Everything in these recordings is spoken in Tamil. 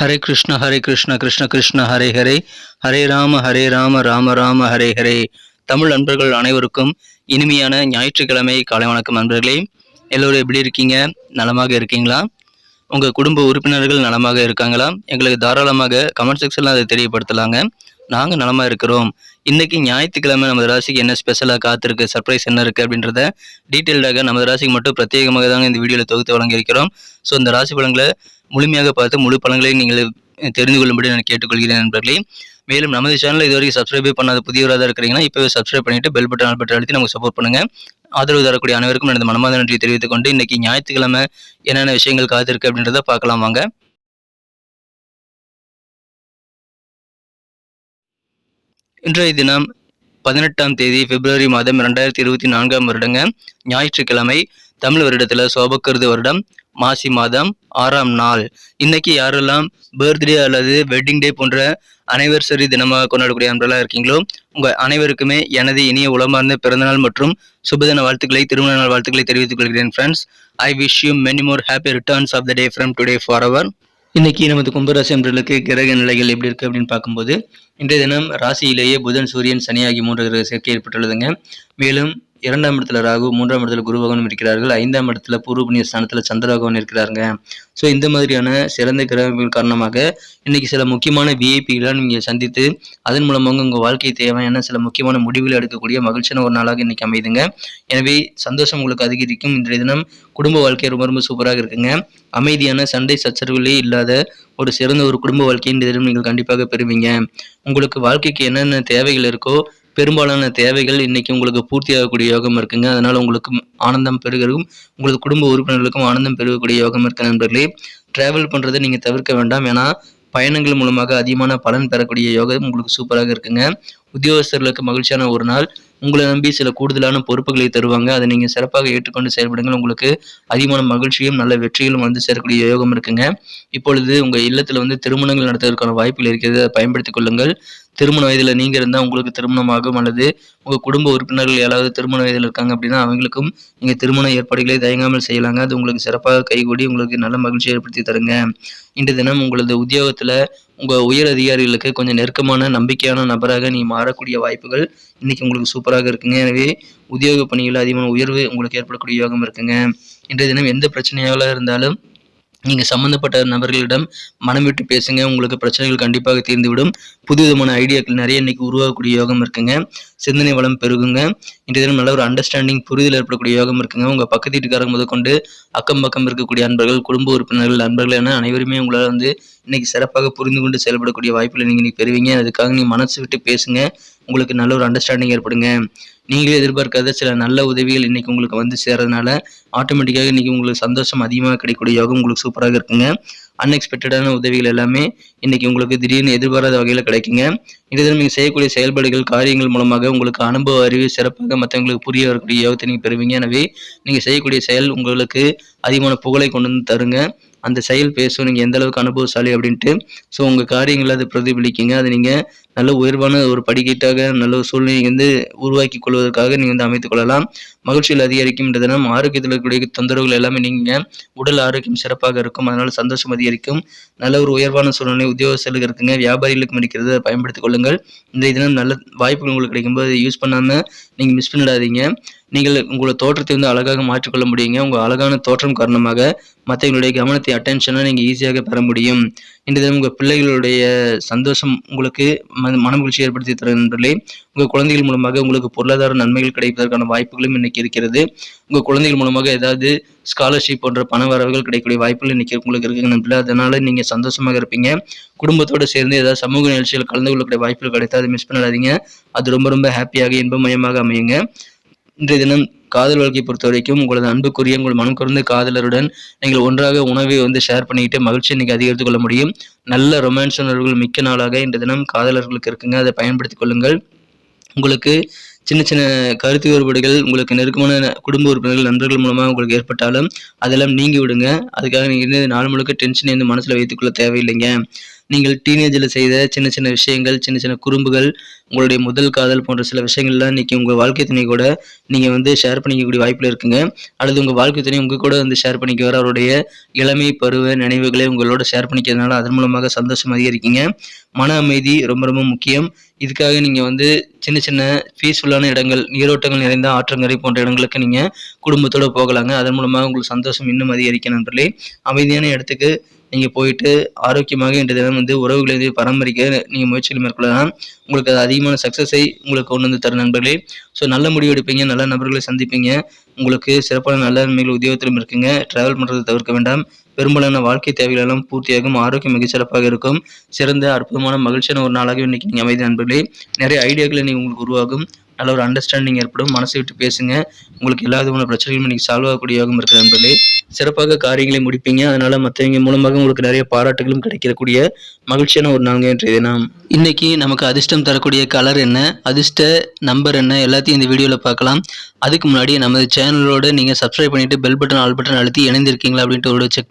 ஹரே கிருஷ்ண ஹரே கிருஷ்ண கிருஷ்ண கிருஷ்ண ஹரே ஹரே. ஹரே ராம ஹரே ராம ராம ராம ஹரே ஹரே. தமிழ் நண்பர்கள் அனைவருக்கும் இனிமையான ஞாயிற்றுக்கிழமை காலை வணக்கம் நண்பர்களே எல்லோரும் எப்படி இருக்கீங்க? நலமாக இருக்கீங்களா? உங்கள் குடும்ப உறுப்பினர்கள் நலமாக இருக்காங்களா? எங்களுக்கு தாராளமாக கமெண்ட் செக்ஷனில் அதை தெரியப்படுத்தலாங்க. நாங்கள் நலமாக இருக்கிறோம். இன்றைக்கி ஞாயிற்றுக்கிழமை நமது ராசிக்கு என்ன ஸ்பெஷலாக காத்திருக்கு? சர்ப்ரைஸ் என்ன இருக்குது அப்படின்றத டீட்டெயில்டாக நமது ராசிக்கு மட்டும் பிரத்யேகமாக தாங்க இந்த வீடியோவில் தொகுத்து வழங்கியிருக்கிறோம். ஸோ இந்த ராசி பலன்களை முழுமையாக பார்த்து முழு பலன்களையும் நீங்கள் தெரிந்து கொள்ளும்படி நான் கேட்டுக்கொள்கிறேன் நண்பர்களே. மேலும் நமது சேனலை இதுவரைக்கும் சப்ஸ்கிரைபே பண்ணாத புதியவராக தான் இருக்கிறீங்கன்னா இப்போவே சப்ஸ்கிரைப் பண்ணிட்டு பெல் பட்டன் ஆல் பட்டன் அழுத்தி நமக்கு சப்போர்ட் பண்ணுங்க. ஆதரவு தரக்கூடிய அனைவருக்கும் எனது மனமார்ந்த நன்றி தெரிவித்துக் கொண்டு இன்னைக்கு ஞாயிற்றுக்கிழமை என்னென்ன விஷயங்கள் காத்திருக்கு அப்படின்றத பார்க்கலாம் வாங்க. இன்றைய தினம் பதினெட்டாம் தேதி பிப்ரவரி மாதம் இரண்டாயிரத்தி இருபத்தி நான்காம் வருடங்க. ஞாயிற்றுக்கிழமை தமிழ் வருடத்தில் சோபக்கருது வருடம் மாசி மாதம் ஆறாம் நாள். இன்னைக்கு யாரெல்லாம் பர்த்டே அல்லது வெட்டிங் டே போன்ற அனைவர்சரி தினமாக கொண்டாடக்கூடிய அன்பெல்லாம் இருக்கீங்களோ உங்கள் அனைவருக்குமே எனது இனிய உளமார்ந்த பிறந்தநாள் மற்றும் சுபதின வாழ்த்துக்களை திருமண நாள் வாழ்த்துக்களை தெரிவித்துக் கொள்கிறேன் friends I wish you many more happy returns of the day from today for our இன்னைக்கு நமது கும்பராசி அன்பர்களுக்கு கிரக நிலைகள் எப்படி இருக்கு அப்படின்னு பார்க்கும்போது இன்றைய தினம் ராசியிலேயே புதன் சூரியன் சனி ஆகிய மூன்று கிரக சேர்க்கை ஏற்பட்டுள்ளதுங்க. மேலும் இரண்டாம் இடத்துல ராகு மூன்றாம் இடத்துல குரு பகவானும் இருக்கிறார்கள். ஐந்தாம் இடத்துல பூர்வ புண்ணிய ஸ்தானத்தில் சந்திர பகவான் இருக்கிறாருங்க. ஸோ இந்த மாதிரியான சிறந்த கிரகங்கள் காரணமாக இன்னைக்கு சில முக்கியமான விஐபிகளை நீங்கள் சந்தித்து அதன் மூலமாக உங்கள் வாழ்க்கை தேவையான சில முக்கியமான முடிவுகளை எடுக்கக்கூடிய மகிழ்ச்சியான ஒரு நாளாக இன்னைக்கு அமைதுங்க. எனவே சந்தோஷம் உங்களுக்கு அதிகரிக்கும். இன்றைய தினம் குடும்ப வாழ்க்கை ரொம்ப ரொம்ப சூப்பராக இருக்குங்க. அமைதியான சண்டை சச்சரவுகளே இல்லாத ஒரு சிறந்த ஒரு குடும்ப வாழ்க்கை இந்த தினம் நீங்கள் கண்டிப்பாக பெறுவீங்க. உங்களுக்கு வாழ்க்கைக்கு என்னென்ன தேவைகள் இருக்கோ பெரும்பாலான தேவைகள் இன்னைக்கு உங்களுக்கு பூர்த்தியாகக்கூடிய யோகம் இருக்குங்க. அதனால உங்களுக்கு ஆனந்தம் பெருகிறதும் உங்களுக்கு குடும்ப உறுப்பினர்களுக்கும் ஆனந்தம் பெருகக்கூடிய யோகம் இருக்க நண்பர்களே. டிராவல் பண்ணுறதை நீங்கள் தவிர்க்க வேண்டாம். ஏன்னா பயணங்கள் மூலமாக அதிகமான பலன் பெறக்கூடிய யோகம் உங்களுக்கு சூப்பராக இருக்குங்க. உத்தியோகஸ்தர்களுக்கு மகிழ்ச்சியான ஒரு நாள். உங்களை நம்பி சில கூடுதலான பொறுப்புகளை தருவாங்க. அதை நீங்கள் சிறப்பாக ஏற்றுக்கொண்டு செயல்படுங்கள். உங்களுக்கு அதிகமான மகிழ்ச்சியும் நல்ல வெற்றிகளும் வந்து சேரக்கூடிய யோகம் இருக்குங்க. இப்பொழுது உங்கள் இல்லத்தில் வந்து திருமணங்கள் நடத்துவதற்கான வாய்ப்புகள் இருக்கிறது. அதை பயன்படுத்திக் கொள்ளுங்கள். திருமண வயதில் நீங்கள் இருந்தால் உங்களுக்கு திருமணமாகும் அல்லது உங்கள் குடும்ப உறுப்பினர்கள் யாராவது திருமண வயதில் இருக்காங்க அப்படின்னா அவங்களுக்கும் நீங்கள் திருமண ஏற்பாடுகளை தயங்காமல் செய்யலாங்க. அது உங்களுக்கு சிறப்பாக கைகூடி உங்களுக்கு நல்ல மகிழ்ச்சி ஏற்படுத்தி தருங்க. இன்று தினம் உங்களது உத்தியோகத்தில் உங்கள் உயர் அதிகாரிகளுக்கு கொஞ்சம் நெருக்கமான நம்பிக்கையான நபராக நீ மாறக்கூடிய வாய்ப்புகள் இன்றைக்கி உங்களுக்கு சூப்பராக இருக்குங்க. எனவே உத்தியோக பணிகளில் அதிகமான உயர்வு உங்களுக்கு ஏற்படக்கூடிய யோகம் இருக்குங்க. இன்றைய தினம் எந்த பிரச்சனையாக இருந்தாலும் நீங்கள் சம்மந்தப்பட்ட நபர்களிடம் மனம் விட்டு பேசுங்க. உங்களுக்கு பிரச்சனைகள் கண்டிப்பாக தீர்ந்துவிடும். புது விதமான ஐடியாக்கள் நிறைய இன்னைக்கு உருவாகக்கூடிய யோகம் இருக்குங்க. சிந்தனை வளம் பெருகுங்க. இன்றைய தினம் நல்ல ஒரு அண்டர்ஸ்டாண்டிங் புரிதல் ஏற்படக்கூடிய யோகம் இருக்குங்க. உங்கள் பக்கத்து வீட்டுக்காரங்க முதற்கொண்டு அக்கம் பக்கம் இருக்கக்கூடிய அன்பர்கள் குடும்ப உறுப்பினர்கள் நண்பர்கள் என அனைவருமே உங்களால் வந்து இன்னைக்கு சிறப்பாக புரிந்து கொண்டு செயல்படக்கூடிய வாய்ப்புகளை நீங்கள் இன்னைக்கு பெறுவீங்க. அதுக்காக நீங்கள் மனசு விட்டு பேசுங்க. உங்களுக்கு நல்ல ஒரு அண்டர்ஸ்டாண்டிங் ஏற்படுங்க. நீங்களே எதிர்பார்க்காத சில நல்ல உதவிகள் இன்னைக்கு உங்களுக்கு வந்து சேர்றதுனால ஆட்டோமேட்டிக்காக இன்னைக்கு உங்களுக்கு சந்தோஷம் அதிகமாக கிடைக்கக்கூடிய யோகம் உங்களுக்கு சூப்பராக இருக்குங்க. அன்எக்ஸ்பெக்டடான உதவிகள் எல்லாமே இன்னைக்கு உங்களுக்கு திடீர்னு எதிர்பாராத வகையில் கிடைக்குங்க. இதில் நீங்கள் செய்யக்கூடிய செயல்பாடுகள் காரியங்கள் மூலமாக உங்களுக்கு அனுபவ அறிவு சிறப்பாக மற்றவங்களுக்கு புரிய வரக்கூடிய யோகத்தை நீங்கள் பெறுவீங்க. எனவே நீங்கள் செய்யக்கூடிய செயல் உங்களுக்கு அதிகமான புகழை கொண்டு வந்து தருங்க. அந்த செயல் பேசும். நீங்கள் எந்த அளவுக்கு அனுபவசாலி அப்படின்ட்டு ஸோ உங்கள் காரியங்களை அது பிரதிபலிக்குங்க. அதை நீங்கள் நல்ல உயர்வான ஒரு படிக்கட்டாக நல்ல ஒரு சூழ்நிலை வந்து உருவாக்கி கொள்வதற்காக நீங்கள் வந்து அமைத்துக் மகிழ்ச்சியில் அதிகரிக்கும் என்ற தினம் ஆரோக்கியத்தில் இருக்கக்கூடிய தொந்தரவுகள் எல்லாமே நீங்கள் உடல் ஆரோக்கியம் சிறப்பாக இருக்கும். அதனால சந்தோஷம் அதிகரிக்கும். நல்ல ஒரு உயர்வான சூழ்நிலை உத்தியோகஸ்தர்களுக்கு இருக்குங்க. வியாபாரிகளுக்கும் இருக்கிறது அதை பயன்படுத்திக் கொள்ளுங்கள். இந்த தினம் நல்ல வாய்ப்புகள் உங்களுக்கு கிடைக்கும்போது யூஸ் பண்ணாமல் நீங்கள் மிஸ் பண்ணிடாதீங்க. நீங்கள் உங்களோட தோற்றத்தை வந்து அழகாக மாற்றிக்கொள்ள முடியுங்க. உங்கள் அழகான தோற்றம் காரணமாக மற்றவங்களுடைய கவனத்தை அட்டென்ஷனாக நீங்கள் ஈஸியாக பெற முடியும். இந்த தினம் உங்கள் பிள்ளைகளுடைய சந்தோஷம் உங்களுக்கு மன மனமகிழ்ச்சி ஏற்படுத்தி தர நண்பர்களே. உங்கள் குழந்தைகள் மூலமாக உங்களுக்கு பொருளாதார நன்மைகள் கிடைப்பதற்கான வாய்ப்புகளும் இன்னைக்கு இருக்கிறது. உங்கள் குழந்தைகள் மூலமாக ஏதாவது ஸ்காலர்ஷிப் போன்ற பண வரவுகள் கிடைக்கக்கூடிய வாய்ப்புகள் இன்னைக்கு உங்களுக்கு இருக்குங்க நண்பர்களே. அதனால நீங்கள் சந்தோஷமாக இருப்பீங்க. குடும்பத்தோடு சேர்ந்து ஏதாவது சமூக நிகழ்ச்சிகள் கலந்து கொள்ளக்கூடிய வாய்ப்புகள் கிடைத்தா அதை மிஸ் பண்ணிடாதீங்க அது ரொம்ப ரொம்ப ஹாப்பியாக இன்பமயமாக அமையுங்க. இன்றைய தினம் காதல் வாழ்க்கையை பொறுத்த வரைக்கும் உங்களது அன்புக்குரிய உங்கள் மனம் குறைந்த காதலருடன் நீங்கள் ஒன்றாக உணவை வந்து ஷேர் பண்ணிக்கிட்டு மகிழ்ச்சியை இன்னைக்கு அதிகரித்துக் கொள்ள முடியும். நல்ல ரொமான்ஸ் உணர்வுகள் மிக்க நாளாக இன்றைய தினம் காதலர்களுக்கு இருக்குங்க. அதை பயன்படுத்திக் கொள்ளுங்கள். உங்களுக்கு சின்ன சின்ன கருத்து வேறுபாடுகள் உங்களுக்கு நெருக்கமான குடும்ப உறுப்பினர்கள் நண்பர்கள் மூலமாக உங்களுக்கு ஏற்பட்டாலும் அதெல்லாம் நீங்கி விடுங்க. அதுக்காக நீங்கள் என்ன நாள் முழுக்க டென்ஷன் வந்து மனசில் வைத்துக்கொள்ள தேவையில்லைங்க. நீங்கள் டீனேஜில் செய்த சின்ன சின்ன விஷயங்கள் சின்ன சின்ன குறும்புகள் உங்களுடைய முதல் காதல் போன்ற சில விஷயங்கள்லாம் இன்றைக்கி உங்கள் வாழ்க்கை துணை கூட நீங்கள் வந்து ஷேர் பண்ணிக்கக்கூடிய வாய்ப்பில் இருக்குங்க. அல்லது உங்கள் வாழ்க்கை துணை உங்கள் கூட வந்து ஷேர் பண்ணிக்குவார். அவருடைய இளமை பருவ நினைவுகளை உங்களோட ஷேர் பண்ணிக்கிறதுனால அதன் மூலமாக சந்தோஷம் அதிகரிக்கீங்க. மன அமைதி ரொம்ப ரொம்ப முக்கியம். இதுக்காக நீங்கள் வந்து சின்ன சின்ன பீஸ்ஃபுல்லான இடங்கள் நீரோட்டங்கள் நிறைந்த ஆற்றங்கரை போன்ற இடங்களுக்கு நீங்கள் குடும்பத்தோடு போகலாங்க. அதன் மூலமாக உங்களுக்கு சந்தோஷம் இன்னும் அதிகரிக்கும் நண்பர்களே. அமைதியான இடத்துக்கு நீங்கள் போயிட்டு ஆரோக்கியமாக இன்றைய தினம் வந்து உறவுகளை வந்து பராமரிக்க நீங்கள் முயற்சிகள் மேற்கொள்ளலாம். உங்களுக்கு அது அதிகமான சக்ஸஸை உங்களுக்கு கொண்டு வந்து தரும் நண்பர்களே. ஸோ நல்ல முடிவு எடுப்பீங்க நல்ல நபர்களை சந்திப்பீங்க. உங்களுக்கு சிறப்பான நல்ல நன்மைகள் உத்தியோகத்திலும் இருக்குங்க. ட்ராவல் பண்ணுறதை தவிர்க்க வேண்டாம். பெரும்பாலான வாழ்க்கை தேவைகளெல்லாம் பூர்த்தியாகும் ஆரோக்கியம் மிக சிறப்பாக இருக்கும். சிறந்த அற்புதமான மகிழ்ச்சியான ஒரு நாளாக இன்னைக்கு நீங்கள் அமைதி நண்பர்களே. நிறைய ஐடியாக்களை நீங்கள் உங்களுக்கு உருவாகும். நல்ல ஒரு அண்டர்ஸ்டாண்டிங் ஏற்படும். மனசை விட்டு பேசுங்க. உங்களுக்கு எல்லா விதமான பிரச்சனைகளும் இன்னைக்கு சால்வ் ஆகக்கூடியவாகவும் இருக்குது நண்பர்களே. சிறப்பாக காரியங்களை முடிப்பீங்க. அதனால மற்றவங்க மூலமாக உங்களுக்கு நிறைய பாராட்டுகளும் கிடைக்கக்கூடிய மகிழ்ச்சியான ஒரு நாளுங்க இன்றைய தினம். இன்னைக்கு நமக்கு அதிர்ஷ்டம் தரக்கூடிய கலர் என்ன? அதிர்ஷ்ட நம்பர் என்ன? எல்லாத்தையும் இந்த வீடியோவில் பார்க்கலாம். அதுக்கு முன்னாடி நமது சேனலோட நீங்கள் சப்ஸ்கிரைப் பண்ணிவிட்டு பெல் பட்டன் ஆல் பட்டன் அழுத்தி இணைந்திருக்கீங்களா அப்படின்ட்டு ஒரு செக்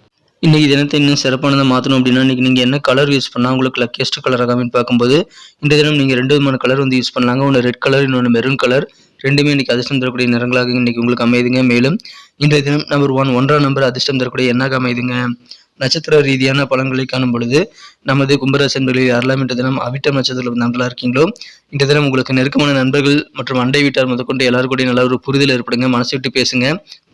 இன்றைக்கி தினத்தை இன்னும் சிறப்பானதை மாற்றணும் அப்படின்னா இன்றைக்கி நீங்கள் என்ன கலர் யூஸ் பண்ணால் உங்களுக்கு லக்கியஸ்ட் கலர் ஆகாமின்னு பார்க்கும்போது இந்த தினம் நீங்கள் ரெண்டு விதமான கலர் வந்து யூஸ் பண்ணலாங்க. ஒன்று ரெட் கலர் இன்னொன்று மெரூன் கலர் ரெண்டுமே இன்றைக்கி அதிர்ஷ்டம் தரக்கூடிய நிறங்களாக இன்றைக்கி உங்களுக்கு அமையுதுங்க. மேலும் இன்றைய தினம் நம்பர் ஒன் ஒன்றாம் நம்பர் அதிர்ஷ்டம் தரக்கூடிய எண்ணாக அமையுதுங்க. நட்சத்திர ரீதியான பலன்களை காணும் பொழுது நமது கும்பராசன்களில் யாரெல்லாம் இன்ற தினம் அவிட்டம் நட்சத்திரத்தில் நண்பர்களாக இருக்கீங்களோ இந்த தினம் உங்களுக்கு நெருக்கமான நண்பர்கள் மற்றும் அண்டை வீட்டார் முதற்கொண்டு எல்லாரும் கூட நல்ல ஒரு புரிதல் ஏற்படுங்க மனசு விட்டு பேசுங்க.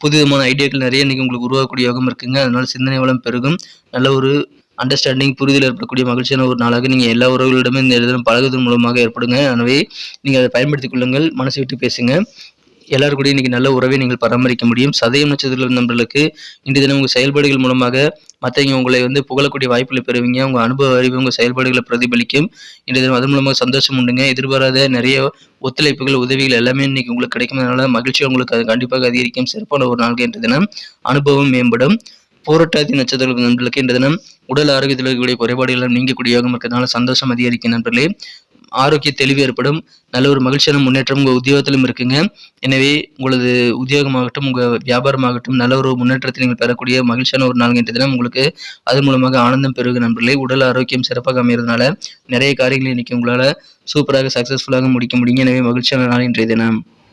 புதுவிதமான ஐடியாக்கள் நிறைய இன்னைக்கு உங்களுக்கு உருவாக்கக்கூடிய யோகம் இருக்குங்க. அதனால சிந்தனை வளம் பெருகும். நல்ல ஒரு அண்டர்ஸ்டாண்டிங் புரிதல் ஏற்படக்கூடிய மகிழ்ச்சியான ஒரு நாளாக நீங்கள் எல்லா உறவுகளிடமே இந்த தினம் பழகுவதன் மூலமாக ஏற்படுங்க. எனவே நீங்கள் அதை பயன்படுத்திக் கொள்ளுங்கள் மனசு விட்டு பேசுங்க. எல்லார் கூட இன்னைக்கு நல்ல உறவை நீங்கள் பராமரிக்க முடியும். சதயம் நட்சத்திர நண்பர்களுக்கு இன்று தினம் உங்கள் செயல்பாடுகள் மூலமாக மற்றவங்க உங்களை வந்து புகழக்கூடிய வாய்ப்புகளை பெறுவீங்க. உங்கள் அனுபவ அறிவு உங்கள் செயல்பாடுகளை பிரதிபலிக்கும். இன்று தினம் அதன் மூலமாக சந்தோஷம் உண்டுங்க. எதிர்பாராத நிறைய ஒத்துழைப்புகள் உதவிகள் எல்லாமே இன்னைக்கு உங்களுக்கு கிடைக்கும் மகிழ்ச்சி உங்களுக்கு அது கண்டிப்பாக அதிகரிக்கும். சிறப்பான ஒரு நாள் இன்று தினம். அனுபவம் மேம்படும். போராட்டாதி நட்சத்திர நண்பர்களுக்கு இன்று தினம் உடல் ஆரோக்கியத்தில் இருக்கக்கூடிய குறைபாடுகள் நீங்கக்கூடிய யோகம் இருக்கிறதுனால சந்தோஷம் அதிகரிக்கும் நண்பர்களே. ஆரோக்கிய தெளிவு ஏற்படும். நல்ல ஒரு மகிழ்ச்சியான முன்னேற்றம் உங்கள் உத்தியோகத்திலும் இருக்குங்க. எனவே உங்களது உத்தியோகமாகட்டும் உங்கள் வியாபாரமாகட்டும் நல்ல ஒரு முன்னேற்றத்தை நீங்கள் பெறக்கூடிய மகிழ்ச்சியான ஒரு நாள் என்ற தினம். உங்களுக்கு அதன் மூலமாக ஆனந்தம் பெருகு நண்பர்களே. உடல் ஆரோக்கியம் சிறப்பாக அமைகிறதுனால நிறைய காரியங்களை இன்னைக்கு உங்களால் சூப்பராக சக்ஸஸ்ஃபுல்லாக முடிக்க முடியும் எனவே மகிழ்ச்சியான நாள் இன்றைய தினம்.